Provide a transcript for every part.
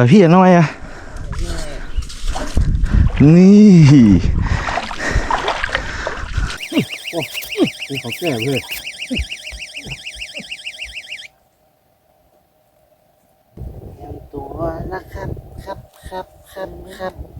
ฝ่ายพี่อะน้อยอะนี่นี่เขาแก้เพื่อเตรียมตัวนะครับ ครับ ครับ ครับ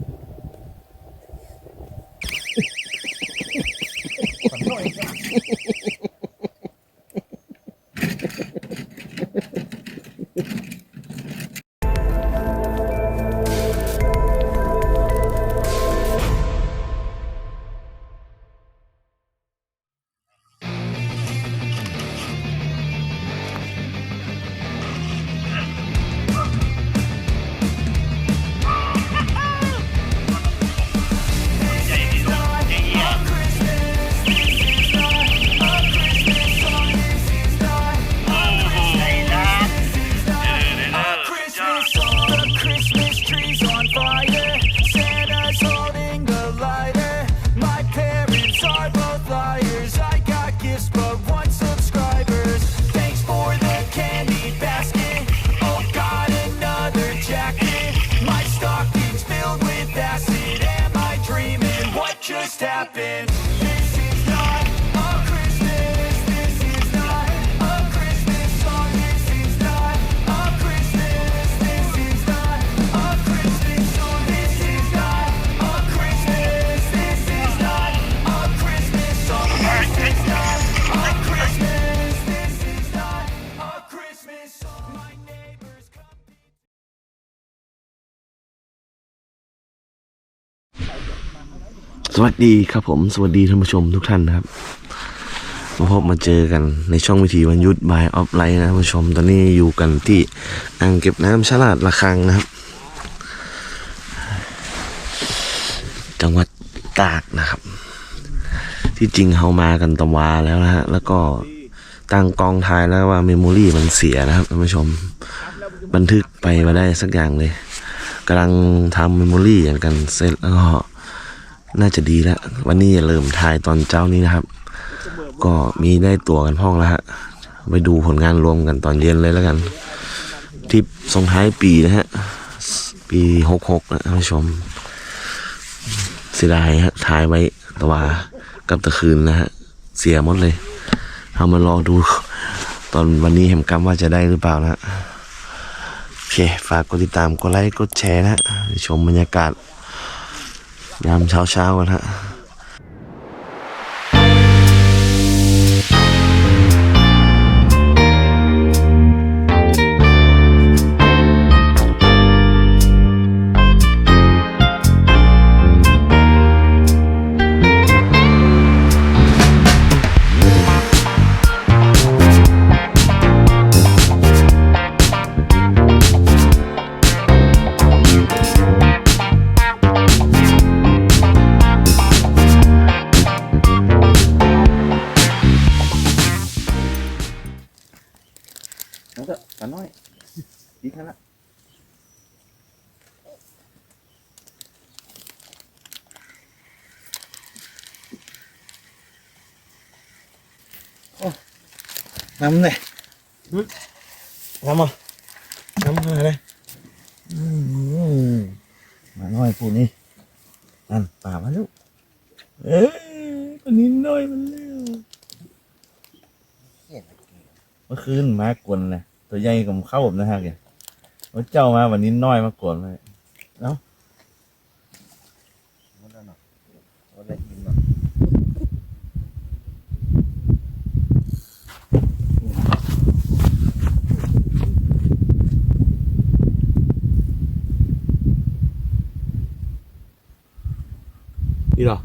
วัสดีครับผมสวัสดีท่านผู้ชมทุกท่านนะครับมาพบมาเจอกันในช่องวิธีวันยุดบายออฟไลน์นะท่านผู้ชมตอนนี้อยู่กันที่อ่างเก็บน้ำฉลาดระคังนะครับ จังหวัดตากนะครับ ที่จริงเฮามากันตะวาแล้วนะฮะแล้วก็ตั้งกองถ่ายแล้วว่าเมมโมรี่มันเสียนะครับท่านผู้ชมบันทึกไปมาได้สักอย่างเลยกำลังทำเมมโมรี่อย่างกันเสร็จแล้วก็ น่าจะดีแล้ว วันนี้อย่าลืมถ่ายตอนเจ้านี้นะครับ ก็มีได้ตัวกันพ่องแล้วฮะไปดูผลงานรวมกันตอนเย็นเลยแล้วกันทริปส่งท้ายปีนะฮะ ปีหกหกนะท่านผู้ชมเสียดายฮะถ่ายไว้ต่ว่ากับตะคืนนะฮะ เสียหมดเลยเอามารอดู ตอนวันนี้เห็นกำว่าจะได้หรือเปล่านะโอเค ฝากกดติดตามกดไลค์กดแชร์นะชมบรรยากาศ ยามเช้าเช้าๆกันฮะ แล้วก็กันน้อยดีแค่ละน้ำเลยน้ำอะน้ำมาเลยอืมมาน้อยพูดนี่นั่นป่ามาลูกเอ้ยตัวนี้น้อยมันเร็วเมื่อคืนมากวนเลย ตัวใหญ่กับเข้าผมนะฮะแกว่าเจ้ามาวันนี้น้อยมากวนเลยเนาะนี่เหรอ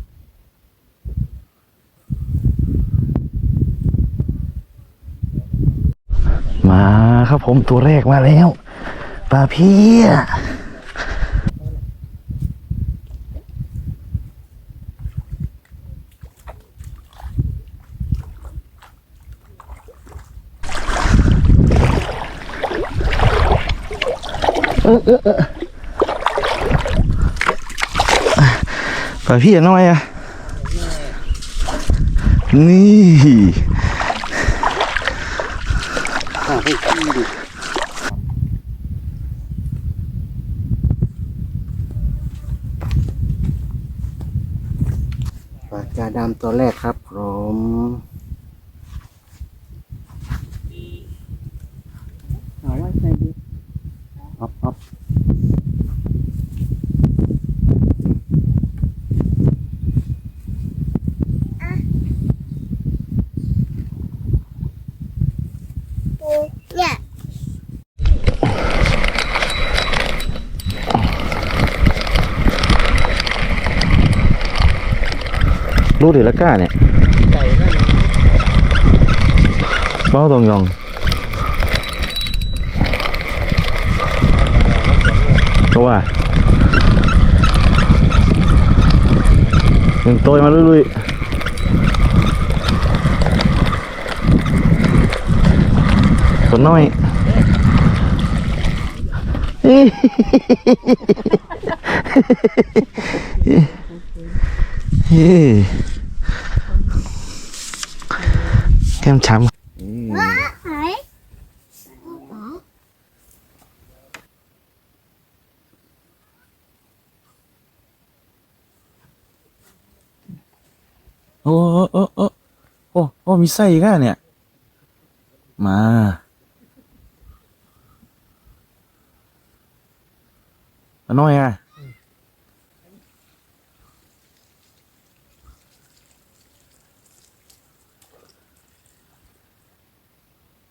มาครับผมตัวแรกมาแล้วปลาเพี้ยเออเออเออปลาเพี้ยน้อยอะ นี่ ข้าให้ขี้ดูปลาจาดำตัวแรกครับผมเอาไว้ใช่ดิอ๊อบอ๊อ หรือละก้าเนี่ยเบ้าตรงยองก็ว่ายังโตยมาเรื่อยๆตัวน้อยเอ้ย เฮ้ยแก้มช้ำโอ้โอ้โอ้โอ้โอ้โอ้มีไส้อีกอะเนี่ย มา น้อยอะ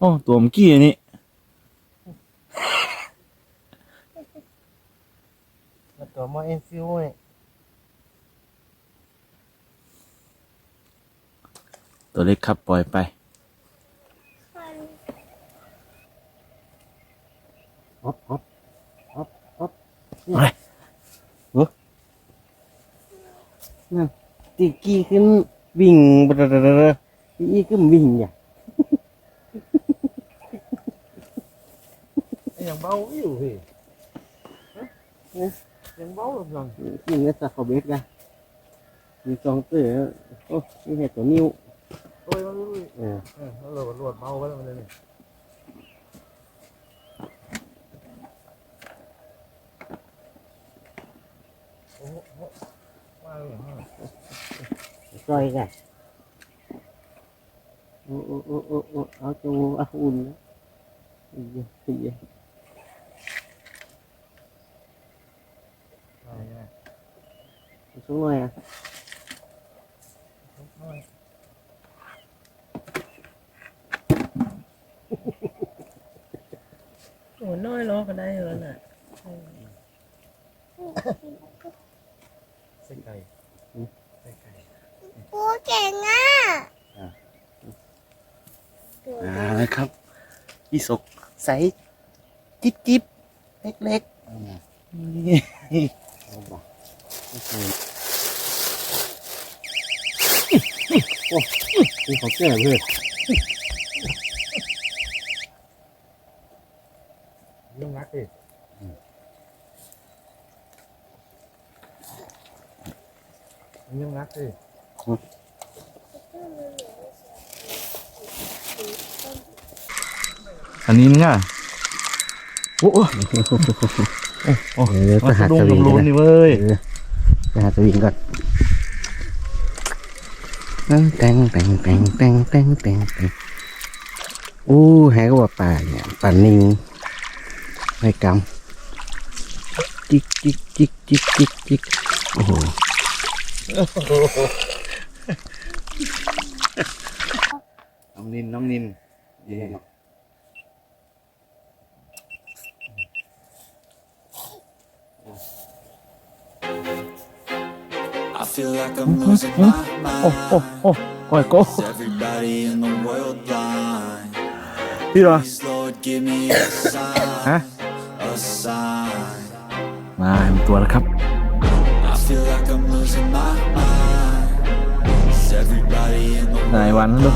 อ้ตัวเมื่อกี้อันนี้ตัวมอเอ็นฟิวเนี่ยตัวเล็กครับปล่อยไปอ๊อฟอ๊อฟอ๊อฟอ๊อฟอะไรนั่นตีกี้ขึ้นวิ่งบดดดตีกี้ขึ้นวิ่งอย่ายัง เบาอยู่พี่ยังเบาลงยังวิ่งแล้วสักเขาเบสกันมีสองตัวโอ้นี่เห็ดตัวนิ้วโอ้ยมันรู้เออเออแล้วเราก็รวดเบาไปแล้วมันเลยนี่ซอยกันโอ้โอ้โอ้โอ้โอ้เอาตัวเอาอุ่นนะอีกอีก สูงหน่อยอะโอ้น้อยล้อก็ได้แล้วน่ะใส่ไก่ปูเก่งอะมาแล้วครับพี่ศกใสจิ๊บจิ๊บเล็ กนี่เขาแก่เพื่อนยิ่งรักดิยิ่งรักดิอันนี้มึงอะโอ้โหโอ้เดี๋ยวมาจะหาสะดุ้งสวิงลำลุนนนะนี่เว้ยจะหาสวิงก่อน แตงแตงแตงแตงแตงแตงแตงอู้แหกว่าป่าเนี่ยป่านิงไม่กำจิกจิกจิกจิกจิกจิกโอ้โหน้องนินน้องนินเย่ พี่เหรอ Please, Lord, give me a sign, ฮะ a sign. มาเป็นตัวแล้วครับ I feel like I'm losing my mind. Is everybody in the นาย world วันลูก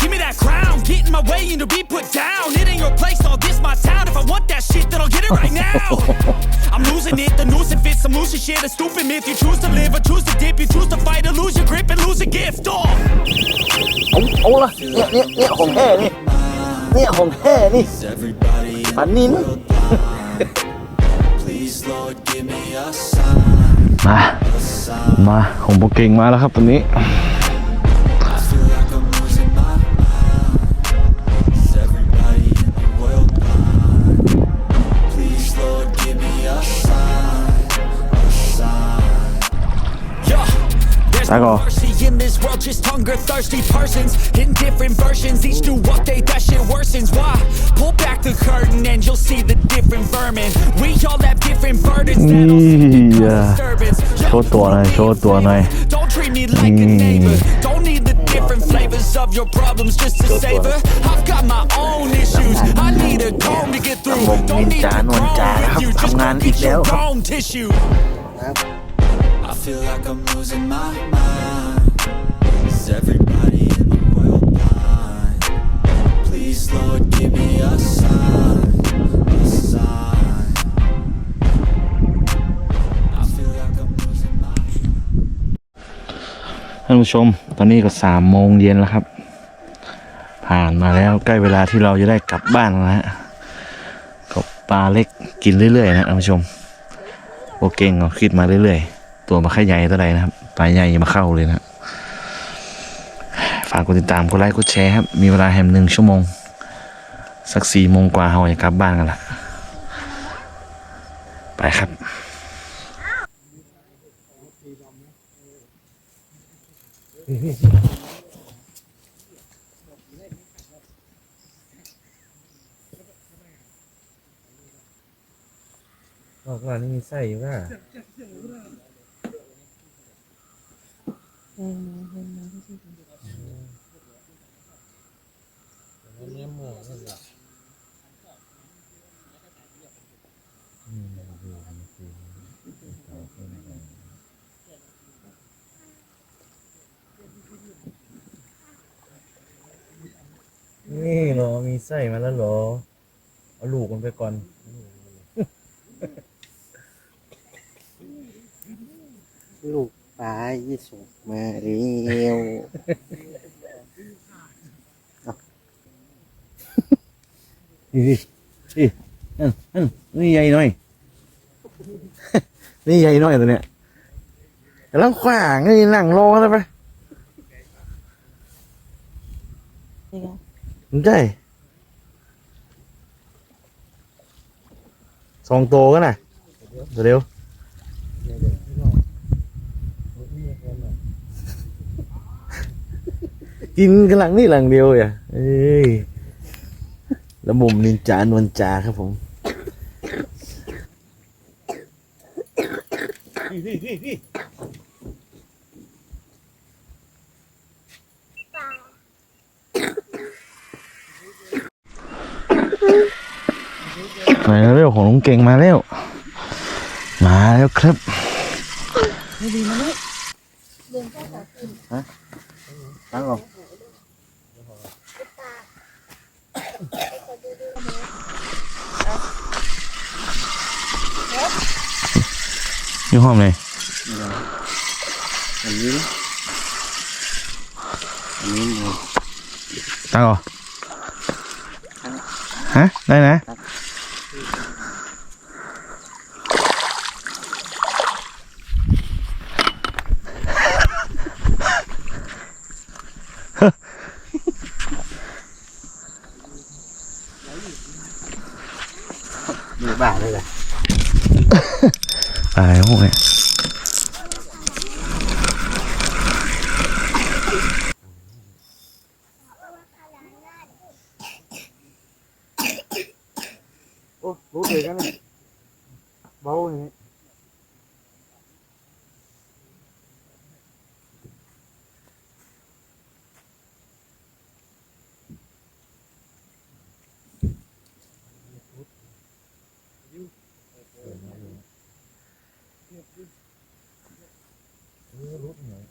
Give me that crown, get in my way and to be put down. It ain't your place, all this my town. If I want that shit, then I'll get it right now. I'm losing it, the noose it fits. I'm losing shit, a stupid myth. You choose to live or choose to dip. You choose to fight or lose your grip and lose a gift. Oh. เอาเอาละเนี่ยเนี่ยเนี่ยของแท้นี่เนี่ยของแท้นี่ปันนินมา มาของโปเก่งมาแล้วครับตอนนี้ There's Back no off. mercy in this world, just hunger thirsty persons in different versions. Each new update, that shit worsens. Why? Pull back the curtain and you'll see the different vermin. We all have different burdens that all seem to cause Yeah. disturbance. Yo, โชว์ตัวหน่อยโชว์ตัวหน่อย Don't treat me like a neighbor. Don't need the different flavors of your problems just to savor. I've got my own issues. I need a comb to get through. ผม Don't นิน need จา to นวล grow จา with นะครับ you. Just ทำงาน go อีก get แล้ว your ครับ own tissue. I feel like I'm losing my mind. Is everybody in the world blind? Please, Lord, give me a sign, a sign. I feel like I'm losing my ท่านผู้ชม ตอนนี้ก็สามโมงเย็นแล้วครับ ผ่านมาแล้วใกล้เวลาที่เราจะได้กลับบ้านแล้วนะฮะก็ปลาเล็กกินเรื่อยๆนะท่านผู้ชม โอเก่งก็คิดมาเรื่อยๆ ตัวมาแค่ใหญ่เท่าไหร่นะครับปลายใหญ่มาเข้าเลยนะฝากกดติดตามกดไลค์กดแชร์ครับ มีเวลาแฮมหนึ่งชั่วโมง สักสี่โมงกว่าเราจะกลับบ้านกันละไปครับบอกว่านี่มีไส้อยู่ ป่ะนี่เหรอ มีไส้มาแล้วเหรอ เอาลูกมันไปก่อนลูก ปลายี่สุกมาเร็วนี่นี่นี่นั่นนั่นนี่ใหญ่หน่อย นี่ใหญ่หน่อยตัวเนี้ยกำลังขวางนี่นั่งรอแล้วไปมันใช่สองโตวกันน่ะเดี๋ยว กินกันหลังนี่หลังเดียวอะเอ้ยแล้วมุมนินจานวลจาครับผมมาเร็วของลุงเก่งมาแล้ว มาแล้วครับตั้งออกอยู่ห้องไหนอันนี้อันนี้หมูตั้งออ กฮะได้นะมีบ้าเลยแหละ อะไรพวกเนี้ย โอ้รู้เลยกันเลยเบาอย่างนี้ เออรุดหน่อย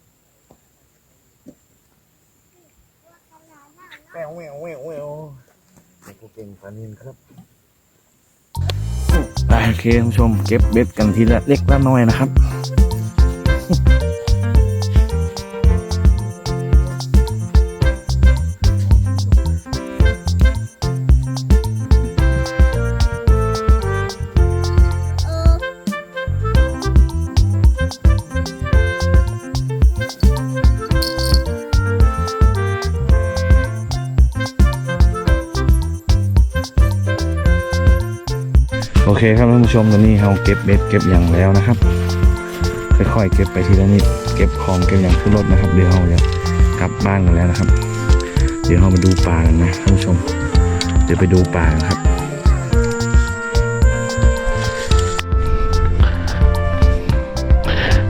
แวแววแววแววเด็กเก่งปานินครับโอเคท่านผู้ชมเก็บเบ็ดกันทีละเล็กละน้อยนะครับ ผู้ชมตอนนี้เราเก็บเบ็ดเก็บอย่างแล้วนะครับ ค่อยๆเก็บไปทีละนิดเก็บของเก็บอย่างขึ้นรถนะครับ เดี๋ยวเราจะกลับบ้านกันแล้วนะครับ เดี๋ยวเรามาดูป่ากันนะท่านผู้ชม เดี๋ยวไปดูป่าครับ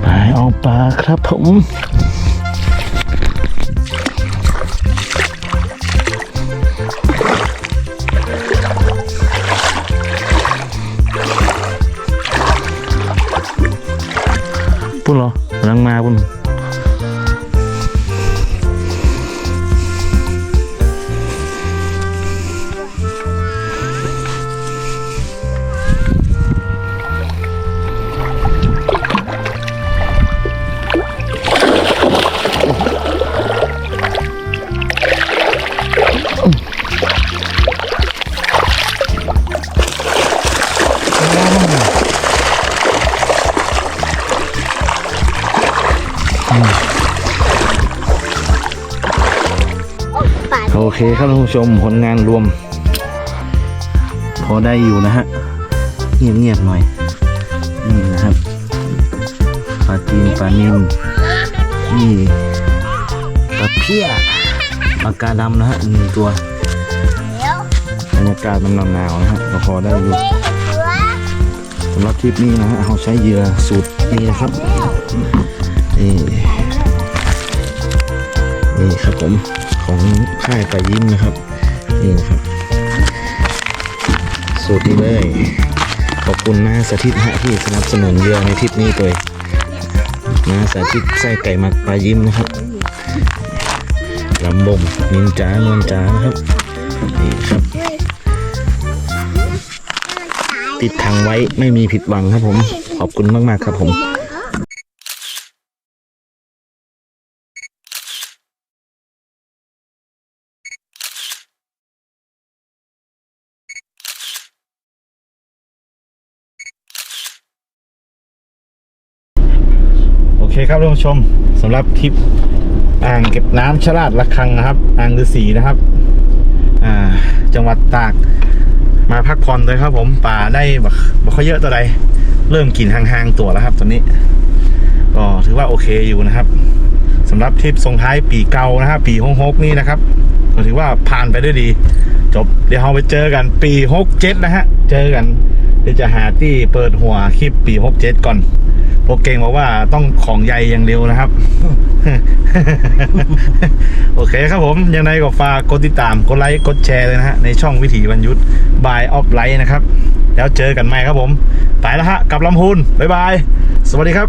ไปเอาปลาครับผม เคครับท่านผู้ชมผลงานรวม พอได้อยู่นะฮะ เงียบๆหน่อย นี่นะครับปลาจีนปลานิลนี่ปลาเพี้ยปลากาดำนะฮะหนึ่งตัวบรรยากาศมันหนาวๆนะฮะก็พอได้อยู่สำหรับทริปนี้นะฮะเราใช้เหยื่อสูตรนี้นะครับนี่นี่ครับผม ของค่ายปลายิ้มนะครับ นี่นะครับ สูตรนี้เลย ขอบคุณนะสาธิตฮะที่สนับสนุนเรือในทริปนี้ตัวเองนะสาธิตไส้ไก่หมักปลายิ้มนะครับลำบมนินจานวลจานะครับนี่ครับ ติดทางไว้ไม่มีผิดหวังครับผม ขอบคุณมาก ๆ ครับผม ครับท่านผู้ชมสำหรับทริปอ่างเก็บน้ำฉลาดระคังนะครับ อ่างฤาษีนะครับ อ่า จังหวัดตากมาพักผ่อนเลยครับ ผมป่าได้บักบักเขาเยอะตัวใด เริ่มกินห่างๆตัวแล้วครับตอนนี้ก็ถือว่าโอเคอยู่นะครับสำหรับทริปส่งท้ายปีเก่านะครับปีหกนี่นะครับก็ถือว่าผ่านไปด้วยดี จบเดี๋ยวเราไปเจอกันปีหกเจ็ดนะฮะเจอกันเดี๋ยวจะหาที่เปิดหัวคลิปปีหกเจ็ดก่อน โอเคงบอกว่าต้องของใหญ่อย่างเร็วนะครับ โอเคครับผมยังไงก็ฝากกดติดตามกดไลค์กดแชร์เลยนะฮะในช่องวิถีบรรยุทธ์บายออฟไลท์นะครับ แล้วเจอกันใหม่ครับผมไปแล้วฮะกับลำพูนบ๊ายบาย สวัสดีครับ